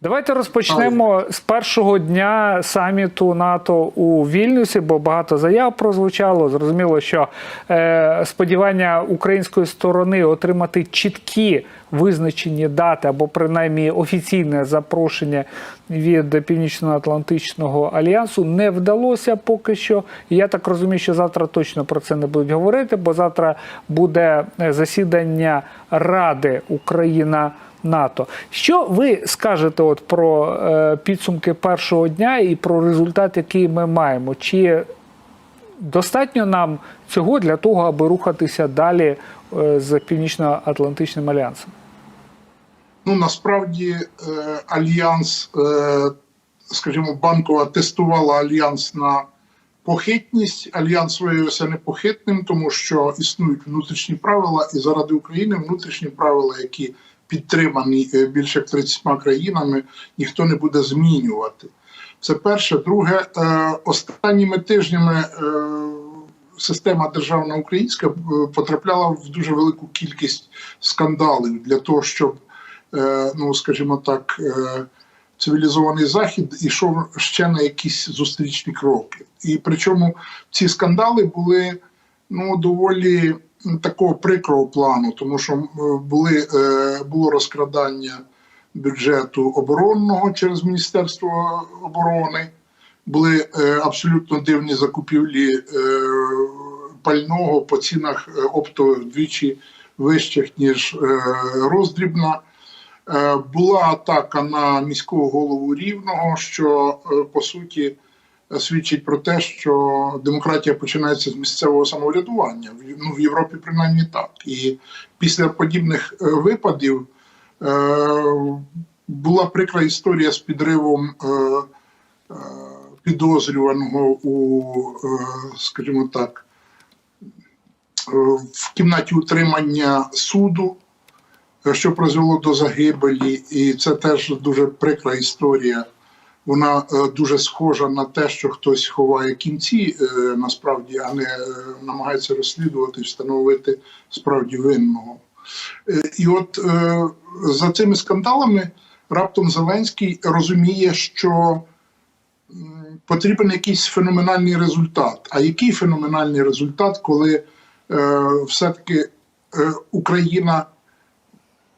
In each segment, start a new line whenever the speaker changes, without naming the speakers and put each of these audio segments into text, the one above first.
Давайте розпочнемо з першого дня саміту НАТО у Вільнюсі, бо багато заяв прозвучало. Зрозуміло, що е, сподівання української сторони отримати чіткі визначені дати або принаймні офіційне запрошення від Північно-Атлантичного альянсу не вдалося поки що. Я так розумію, що завтра точно про це не будуть говорити, бо завтра буде е, засідання Ради Україна. НАТО. Що ви скажете от про е, підсумки першого дня і про результат, який ми маємо? Чи достатньо нам цього для того, аби рухатися далі е, з Північно-Атлантичним альянсом?
Ну насправді е, альянс, скажімо, банкова тестувала альянс на похитність. Альянс виявився непохитним, тому що існують внутрішні правила, і заради України внутрішні правила, які підтримані е, більше як 30 країнами, ніхто не буде змінювати. Це перше. Друге, е, останніми тижнями. Е, Система державна українська потрапляла в дуже велику кількість скандалів для того, щоб ну скажімо так, цивілізований захід ішов ще на якісь зустрічні кроки. І причому ці скандали були ну доволі такого прикрого плану, тому що були е, було розкрадання бюджету оборонного через Міністерство оборони. Були е, абсолютно дивні закупівлі е, пального по цінах оптових вдвічі вищих, ніж роздрібна. Була атака на міського голову рівного, що по суті свідчить про те, що демократія починається з місцевого самоврядування. Ну, в Європі принаймні так. І після подібних е, випадів е, була прикра історія з підривом. Е, підозрюваного у, скажімо так, в кімнаті утримання суду, що призвело до загибелі, і це теж дуже прикра історія. Вона е, дуже схожа на те, що хтось ховає кінці е, насправді, а не е, намагається розслідувати, встановити справді винного. І от за цими скандалами раптом Зеленський розуміє, що потрібен якийсь феноменальний результат. А який феноменальний результат, коли все-таки Україна,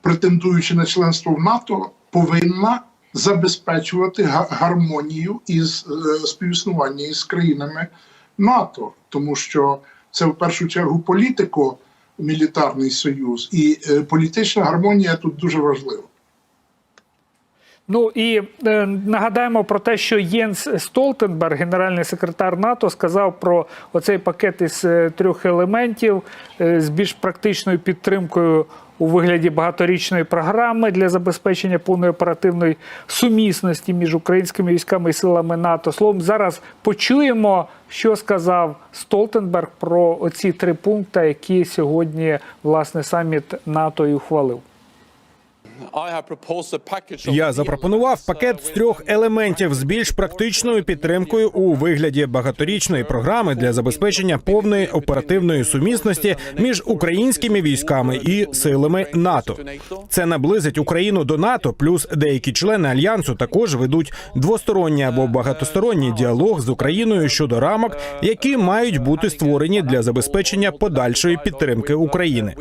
претендуючи на членство в НАТО, повинна забезпечувати га- гармонію із е, співіснування із країнами НАТО, тому що це в першу чергу політико-мілітарний союз, і е, політична гармонія тут дуже важлива.
Ну і е, нагадаємо про те, що Єнс Столтенберг, генеральний секретар НАТО, сказав про оцей пакет із е, трьох елементів е, з більш практичною підтримкою у вигляді багаторічної програми для забезпечення повної оперативної сумісності між українськими військами і силами НАТО. Словом, зараз почуємо, що сказав Столтенберг про оці три пункти, які сьогодні власне саміт НАТО і ухвалив.
Я запропонував пакет з трьох елементів з більш практичною підтримкою у вигляді багаторічної програми для забезпечення повної оперативної сумісності між українськими військами і силами НАТО. Це наблизить Україну до НАТО, плюс деякі члени альянсу також ведуть двосторонній або багатосторонній діалог з Україною щодо рамок, які мають бути створені для забезпечення подальшої підтримки України.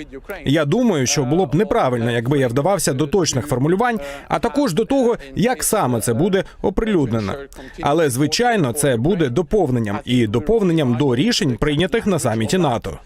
Я думаю, що було б неправильно, якби я вдавався до точних формулювань, а також до того, як саме це буде оприлюднено. Але звичайно, це буде доповненням і доповненням до рішень, прийнятих на саміті НАТО.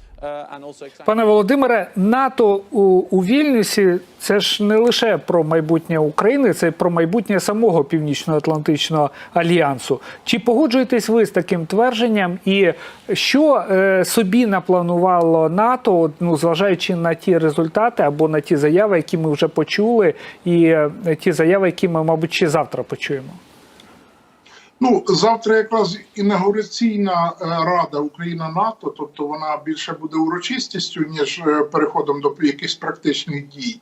Пане Володимире, НАТО у, у Вільнюсі це ж не лише про майбутнє України, це про майбутнє самого Північно-Атлантичного альянсу. Чи погоджуєтесь ви з таким твердженням? І що е, собі напланувало НАТО, ну зважаючи на ті результати або на ті заяви, які ми вже почули, і е, ті заяви, які ми, мабуть, ще завтра почуємо?
Ну завтра якраз інаугураційна е, рада Україна НАТО, тобто вона більше буде урочистістю ніж е, переходом до якихось практичних дій.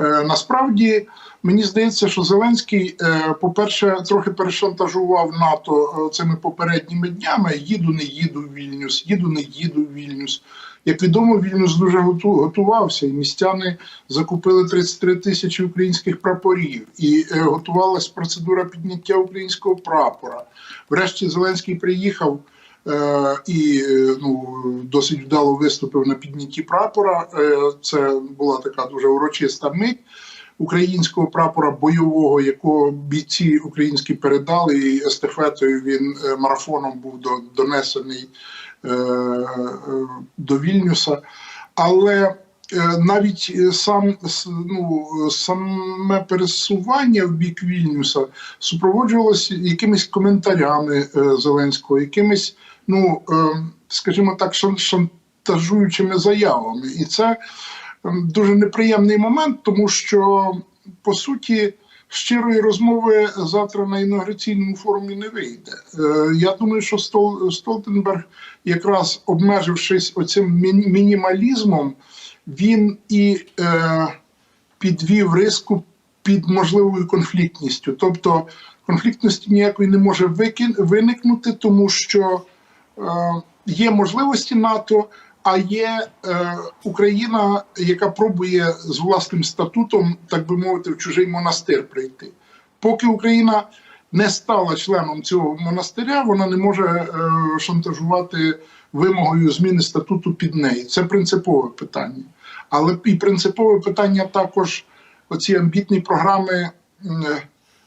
Е, Насправді мені здається, що Зеленський, по-перше, трохи перешантажував НАТО цими попередніми днями. Їду, не їду в Вільнюс, їду, не їду в Вільнюс. Як відомо, Вільнюс дуже готувався, і містяни закупили 33 тисячі українських прапорів, і е, готувалась процедура підняття українського прапора. Врешті Зеленський приїхав е, і е, ну, досить вдало виступив на піднятті прапора. Це була така дуже урочиста мить українського прапора бойового, якого бійці українські передали, і естафетою він марафоном був до, донесений до Вільнюса. Але е, навіть е, сам ну, саме пересування в бік Вільнюса супроводжувалося якимись коментарями е, Зеленського, якимись, ну е, скажімо так, шан- шантажуючими заявами. І це ем, дуже неприємний момент, тому що по суті. Щирої розмови завтра на інаугураційному форумі не вийде. Е, я думаю, що Столтенберг, якраз обмежившись оцим мінімалізмом, він і е, підвів риску під можливою конфліктністю. Тобто конфліктності ніякої не може виникнути, тому що е, є можливості НАТО, а є е, Україна, яка пробує з власним статутом, так би мовити, в чужий монастир прийти. Поки Україна не стала членом цього монастиря, вона не може е, шантажувати вимогою зміни статуту під неї. Це принципове питання. Але і принципове питання також оці амбітні програми е,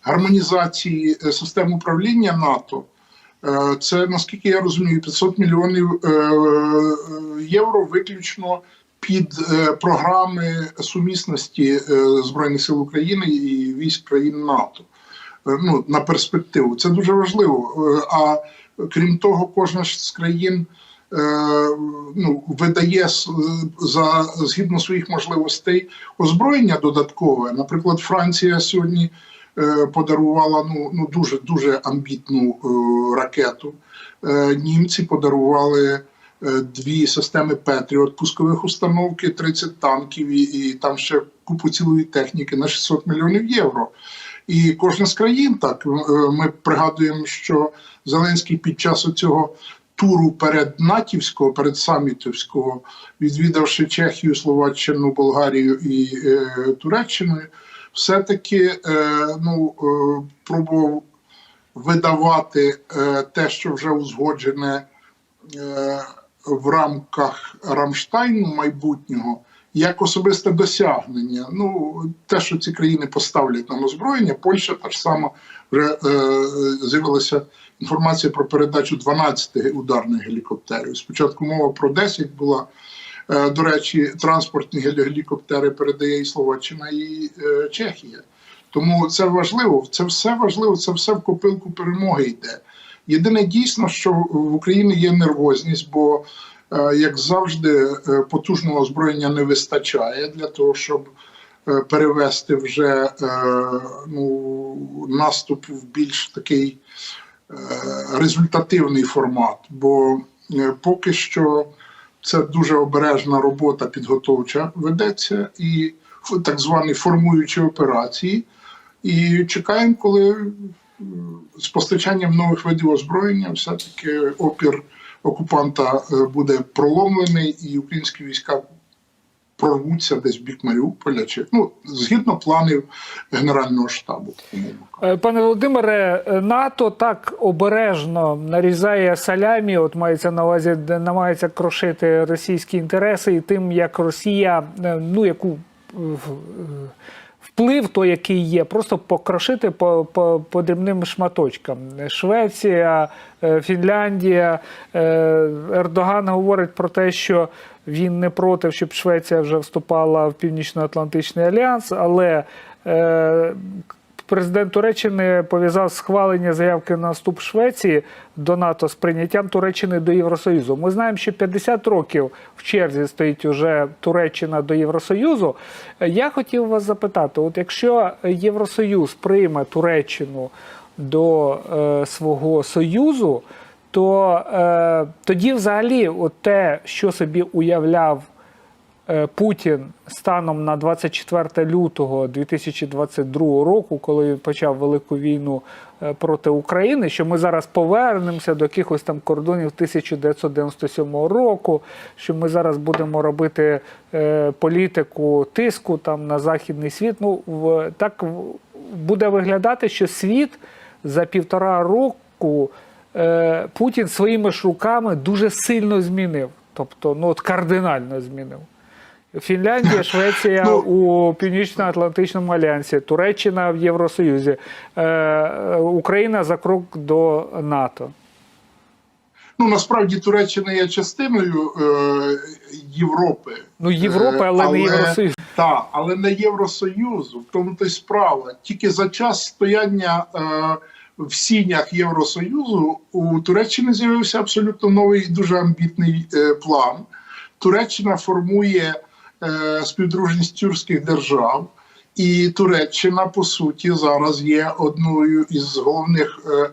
гармонізації е, систем управління НАТО. Е, Це наскільки я розумію, 500 мільйонів е, е, євро виключно під програми сумісності збройних сил України і військ країн НАТО. Ну на перспективу це дуже важливо. А крім того, кожна з країн ну, видає за згідно своїх можливостей озброєння додаткове. Наприклад, Франція сьогодні подарувала ну, ну дуже дуже амбітну е, ракету. Е, Німці подарували е, дві системи Петріот, пускових установки, 30 танків і, і там ще купу цілої техніки на 600 мільйонів євро. І кожна з країн так е, ми пригадуємо, що Зеленський під час цього туру перед натівського, перед самітівського, відвідавши Чехію, Словаччину, Болгарію і е, Туреччиною, все-таки е, ну, е, пробував видавати е, те, що вже узгоджене в рамках Рамштайну майбутнього. Як особисте досягнення, ну те, що ці країни поставлять нам озброєння, Польща та ж сама вже з'явилася інформація про передачу 12 ударних гелікоптерів. Спочатку мова про 10 була. Е, До речі, транспортні гелікоптери передає і Словаччина, і е, Чехія. Тому це важливо. Це все важливо, це все в копилку перемоги йде. Єдине дійсно, що в Україні є нервозність, бо, е, як завжди, потужного озброєння не вистачає для того, щоб перевести вже ну, наступ в більш такий результативний формат. Бо поки що це дуже обережна робота підготовча ведеться і так звані формуючі операції. І чекаємо, коли з постачанням нових видів озброєння все-таки опір окупанта е, буде проломлений, і українські війська прорвуться десь в бік Маріуполя, чи ну згідно планів Генерального штабу.
Е, Пане Володимире, е, НАТО так обережно нарізає салямі, от мається на увазі, де намагається крошити російські інтереси, і тим, як Росія, е, ну яку вплив той, який є, просто покрошити по, по, по дрібним шматочкам. Швеція, е, Фінляндія, е, Ердоган говорить про те, що він не проти, щоб Швеція вже вступала в Північно-Атлантичний альянс, але е, Президент Туреччини пов'язав схвалення заявки на вступ Швеції до НАТО з прийняттям Туреччини до Євросоюзу. Ми знаємо, що 50 років в черзі стоїть уже Туреччина до Євросоюзу. Я хотів вас запитати: от якщо Євросоюз прийме Туреччину до е, свого союзу, то е, тоді взагалі от те, що собі уявляв Путін станом на 24 лютого 2022 року, коли він почав велику війну е, проти України, що ми зараз повернемося до якихось там кордонів 1997 року, що ми зараз будемо робити е, політику тиску там на західний світ. Ну в так буде виглядати, що світ за півтора року е, Путін своїми ж руками дуже сильно змінив. Тобто, ну от кардинально змінив. Фінляндія, Швеція
Ну,
у Північно-Атлантичному альянсі, Туреччина в Євросоюзі, е, е, Україна за крок до НАТО.
Ну насправді Туреччина є частиною е, Європи.
Ну, Європи, але не Євросоюз.
Так, але не Євросоюзу. В тому то й справа. Тільки за час стояння е, в сінях Євросоюзу у Туреччини з'явився абсолютно новий і дуже амбітний е, план. Туреччина формує співдружність тюркських держав, і Туреччина, по суті, зараз є одною із головних е,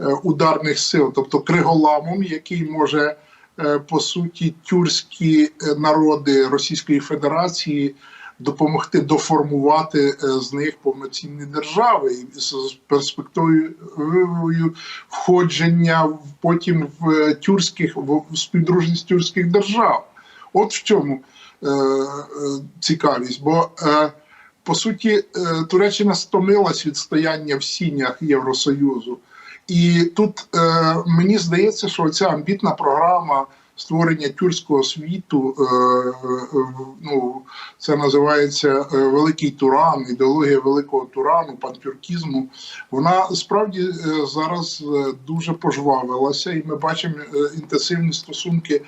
е, ударних сил, тобто криголамом, який може е, по суті тюркські е, народи Російської Федерації допомогти доформувати е, з них повноцінні держави з перспективою входження потім в е, тюркських в співдружність тюркських держав. От в чому е, е, цікавість, бо е, по суті е, Туреччина стомилась від стояння в сінях Євросоюзу. І тут е, мені здається, що ця амбітна програма створення тюркського світу, е, е, ну це називається е, Великий Туран, ідеологія великого Турану, пантюркізму. Вона справді зараз дуже пожвавилася, і ми бачимо інтенсивні стосунки.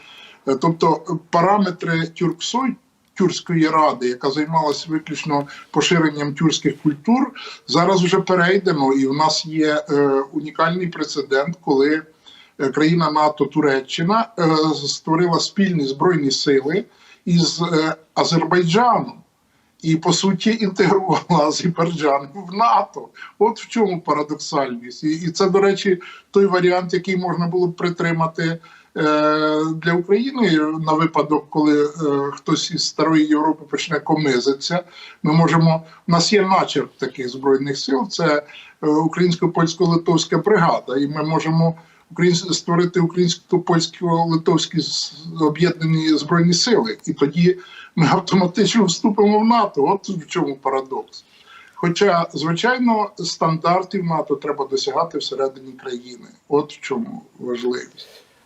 Е, Тобто е, параметри Тюрксой, Тюркської ради, яка займалася виключно поширенням тюркських культур, зараз вже перейдено, і в нас є е, унікальний прецедент, коли е, країна НАТО Туреччина е, створила спільні збройні сили із е, Азербайджаном. І по суті інтегрувала Азербайджан в НАТО. От в чому парадоксальність. І, і це, до речі, той варіант, який можна було б притримати для України на випадок, коли е, хтось із старої Європи почне комизитися. Ми можемо. У нас є начерк таких збройних сил. Це е, українсько-польсько-литовська бригада, і ми можемо створити українсько-польсько-литовські об'єднані збройні сили. І тоді ми автоматично вступимо в НАТО. От в чому парадокс. Хоча, звичайно, стандартів НАТО треба досягати всередині країни. От в чому важливість.